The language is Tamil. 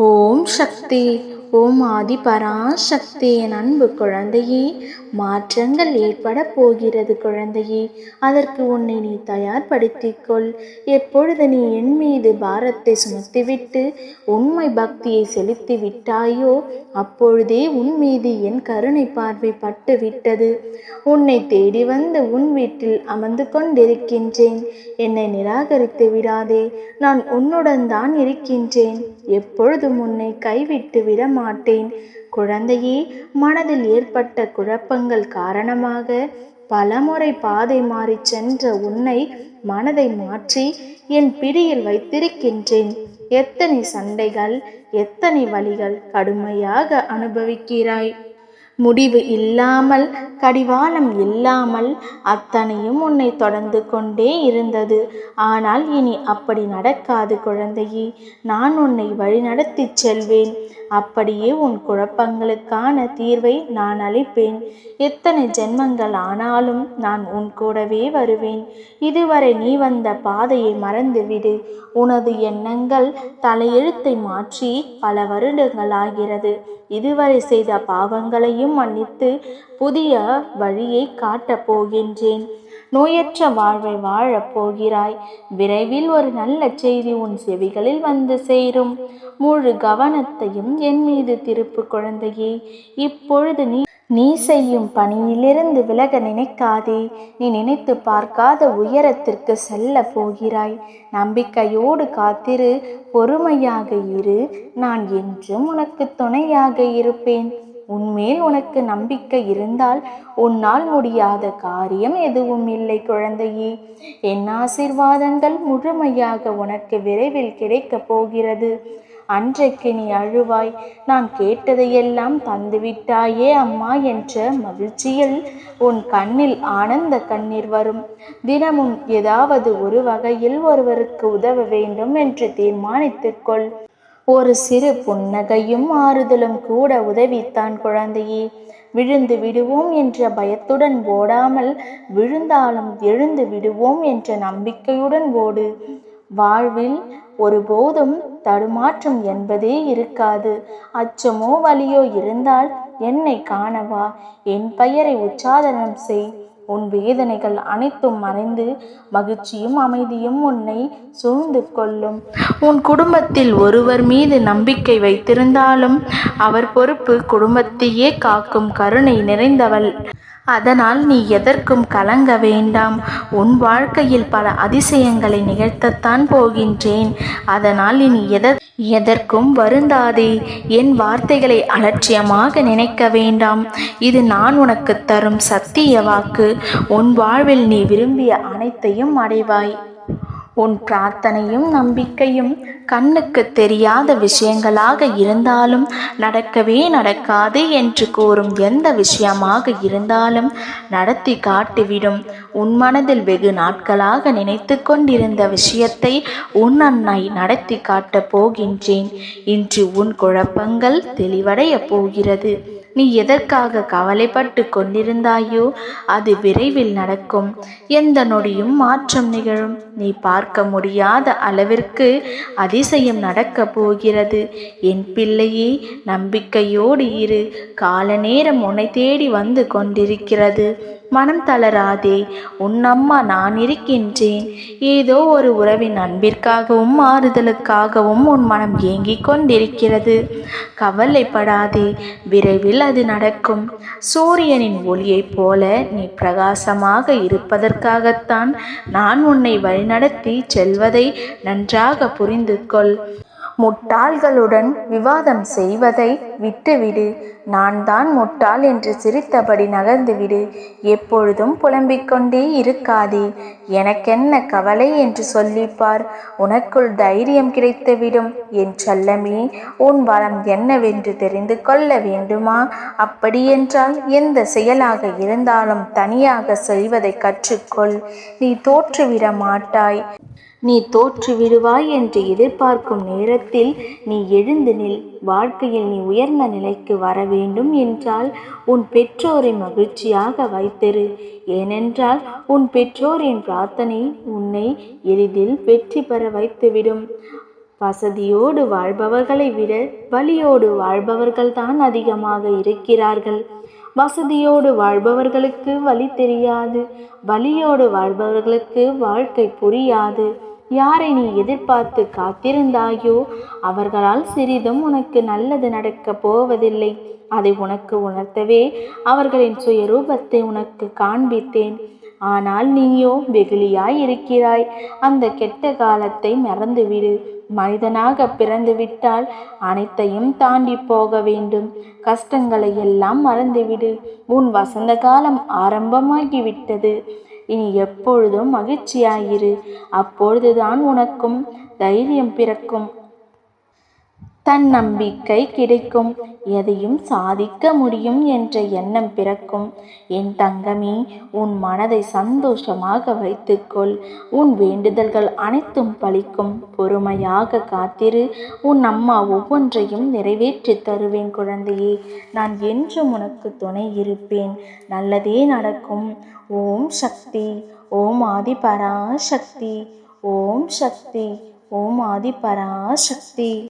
ஓம் சக்தி ஓம் ஆதி பராசக்தி என் அன்பு குழந்தையே மாற்றங்கள் ஏற்பட போகிறது குழந்தையே. அதற்கு உன்னை நீ தயார்படுத்திக் கொள் எப்பொழுது நீ என் மீது பாரத்தை சுமத்திவிட்டு உண்மை பக்தியை செலுத்தி விட்டாயோ அப்பொழுதே உன் மீது என் கருணை பார்வை பட்டு விட்டது உன்னை தேடி வந்து உன் வீட்டில் அமர்ந்து கொண்டிருக்கின்றேன். என்னை நிராகரித்து விடாதே நான் உன்னுடன் தான் இருக்கின்றேன். எப்பொழுதும் உன்னை கைவிட்டு விட மாட்டேன். குழந்தையே மனதில் ஏற்பட்ட குழப்பங்கள் காரணமாக பலமுறை பாதை மாறி சென்ற உன்னை மனதை மாற்றி என் பிடியில் வைத்திருக்கின்றேன். எத்தனை சண்டைகள் எத்தனை வழிகள் கடுமையாக அனுபவிக்கிறாய். முடிவு இல்லாமல் கடிவாளம் இல்லாமல் அத்தனையும் உன்னை தொடர்ந்து கொண்டே இருந்தது. ஆனால் இனி அப்படி நடக்காது குழந்தையே நான் உன்னை வழிநடத்தி செல்வேன். அப்படியே உன் குழப்பங்களுக்கான தீர்வை நான் அளிப்பேன். எத்தனை ஜென்மங்கள் ஆனாலும் நான் உன் கூடவே வருவேன். இதுவரை நீ வந்த பாதையை மறந்துவிடு. உனது எண்ணங்கள் தலையெழுத்தை மாற்றி பல வருடங்கள் ஆகிறது. இதுவரை செய்த பாவங்களையும் மன்னித்து புதிய வழியை காட்டப் போகின்றேன். நோயற்ற வாழ்வை வாழப் போகிறாய். விரைவில் ஒரு நல்ல செய்தி உன் செவிகளில் வந்து சேரும். முழு கவனத்தையும் என் மீது திருப்பு குழந்தையே. இப்பொழுது நீ நீ செய்யும் பணியிலிருந்து விலக நினைக்காதே. நீ நினைத்து பார்க்காத உயரத்திற்கு செல்ல போகிறாய். நம்பிக்கையோடு காத்திரு. பொறுமையாக இரு. நான் என்றும் உனக்கு துணையாக இருப்பேன். உன்மேல் உனக்கு நம்பிக்கை இருந்தால் உன்னால் முடியாத காரியம் எதுவும் இல்லை குழந்தையே. என் ஆசிர்வாதங்கள் முழுமையாக உனக்கு விரைவில் கிடைக்கப் போகிறது. அன்றைக்கு நீ அழுவாய். நான் கேட்டதையெல்லாம் தந்துவிட்டாயே அம்மா என்ற மகிழ்ச்சியில் உன் கண்ணில் ஆனந்த கண்ணீர் வரும். தினமும் ஏதாவது ஒரு வகையில் ஒருவருக்கு உதவ வேண்டும் என்று தீர்மானித்துக்கொள் ஒரு சிறு புன்னகையும் ஆறுதலும் கூட உதவித்தான் குழந்தையே. விழுந்து விடுவோம் என்ற பயத்துடன் ஓடாமல் விழுந்தாலும் எழுந்து விடுவோம் என்ற நம்பிக்கையுடன் ஓடு. வாழ்வில் ஒருபோதும் தடுமாற்றம் என்பதே இருக்காது. அச்சமோ வலியோ இருந்தால் என்னை காணவா. என் பெயரை உச்சாதனம் செய். உன் வேதனைகள் அனைத்தும் மறைந்து மகிழ்ச்சியும் அமைதியும் உன்னை சூழ்ந்து கொள்ளும். உன் குடும்பத்தில் ஒருவர் மீது நம்பிக்கை வைத்திருந்தாலும் அவர் பொறுப்பு குடும்பத்தையே காக்கும் கருணை நிறைந்தவள். அதனால் நீ எதற்கும் கலங்க வேண்டாம். உன் வாழ்க்கையில் பல அதிசயங்களை நிகழ்த்தத்தான் போகின்றேன். அதனால் நீ எதற் எதற்கும் வருந்தாதே. என் வார்த்தைகளை அலட்சியமாக நினைக்க வேண்டாம். இது நான் உனக்கு தரும் சத்திய வாக்கு. உன் வாழ்வில் நீ விரும்பிய அனைத்தையும் அடைவாய். உன் பிரார்த்தனையும் நம்பிக்கையும் கண்ணுக்கு தெரியாத விஷயங்களாக இருந்தாலும் நடக்கவே நடக்காது என்று கூறும் எந்த விஷயமாக இருந்தாலும் நடத்தி காட்டிவிடும். உன் மனதில் வெகு நாட்களாக நினைத்து கொண்டிருந்த விஷயத்தை உன் அன்னை நடத்தி காட்டப் போகின்றேன். இன்று உன் குழப்பங்கள் தெளிவடைய போகிறது. நீ எதற்காக கவலைப்பட்டு கொண்டிருந்தாயோ அது விரைவில் நடக்கும். எந்த நொடியும் மாற்றம் நிகழும். நீ பார்க்க முடியாத அளவிற்கு அதிசயம் நடக்கப் போகிறது. என் பிள்ளையே நம்பிக்கையோடு இரு. கால நேரம் உன்னை தேடி வந்து கொண்டிருக்கிறது. மனம் தளராதே. உன் அம்மா நான் இருக்கின்றேன். ஏதோ ஒரு உறவின் அன்பிற்காகவும் ஆறுதலுக்காகவும் உன் மனம் ஏங்கிக் கொண்டிருக்கிறது. கவலைப்படாதே. விரைவில் அது நடக்கும். சூரியனின் ஒளியைப் போல நீ பிரகாசமாக இருப்பதற்காகத்தான் நான் உன்னை வழிநடத்தி செல்வதை நன்றாக புரிந்து கொள் முட்டாள்களுடன் விவாதம் செய்வதை விட்டுவிடு. நான் தான் முட்டாள் என்று சிரித்தபடி நகர்ந்துவிடு. எப்பொழுதும் புலம்பிக் கொண்டே இருக்காதே. எனக்கென்ன கவலை என்று சொல்லிப்பார். உனக்குள் தைரியம் கிடைத்துவிடும். என் செல்லமே உன் வளம் என்னவென்று தெரிந்து கொள்ள வேண்டுமா? அப்படியென்றால் எந்த செயலாக இருந்தாலும் தனியாக செய்வதை கற்றுக்கொள். நீ தோற்றுவிட மாட்டாய் நீ தோற்று விடுவாய் என்று எதிர்பார்க்கும் நேரத்தில் நீ எழுந்து நில். வாழ்க்கையில் நீ உயர்ந்த நிலைக்கு வர வேண்டும் என்றால் உன் பெற்றோரை மகிழ்ச்சியாக வைத்திரு. ஏனென்றால் உன் பெற்றோரின் பிரார்த்தனை உன்னை எளிதில் வெற்றி பெற வைத்துவிடும். வசதியோடு வாழ்பவர்களை விட வலியோடு வாழ்பவர்கள்தான் அதிகமாக இருக்கிறார்கள். வசதியோடு வாழ்பவர்களுக்கு வழி தெரியாது. வலியோடு வாழ்பவர்களுக்கு வாழ்க்கை புரியாது. யாரை நீ எதிர்பார்த்து காத்திருந்தாயோ? அவர்களால் சிறிதும் உனக்கு நல்லது நடக்கப் போவதில்லை. அதை உனக்கு உணர்த்தவே அவர்களின் சுயரூபத்தை உனக்கு காண்பித்தேன். ஆனால் நீயோ வெகுளியாய் இருக்கிறாய் அந்த கெட்ட காலத்தை மறந்துவிடு. மனிதனாக பிறந்துவிட்டால் அனைத்தையும் தாண்டி போக வேண்டும். கஷ்டங்களை எல்லாம் மறந்துவிடு. உன் வசந்த காலம் ஆரம்பமாகிவிட்டது. இனி எப்பொழுதும் மகிழ்ச்சியாயிரு. அப்பொழுதுதான் உனக்கும் தைரியம் பிறக்கும். தன்னம்பிக்கை கிடைக்கும். எதையும் சாதிக்க முடியும் என்ற எண்ணம் பிறக்கும். என் தங்கமே உன் மனதை சந்தோஷமாக வைத்துக்கொள். உன் வேண்டுதல்கள் அனைத்தும் பலிக்கும் பொறுமையாக காத்திரு. உன் அம்மா ஒவ்வொன்றையும் நிறைவேற்றி தருவேன் குழந்தையே. நான் என்றும் உனக்கு துணை இருப்பேன். நல்லதே நடக்கும். ஓம் சக்தி. ஓம் ஆதி பராசக்தி ஓம் சக்தி. ஓம் ஆதி பராசக்தி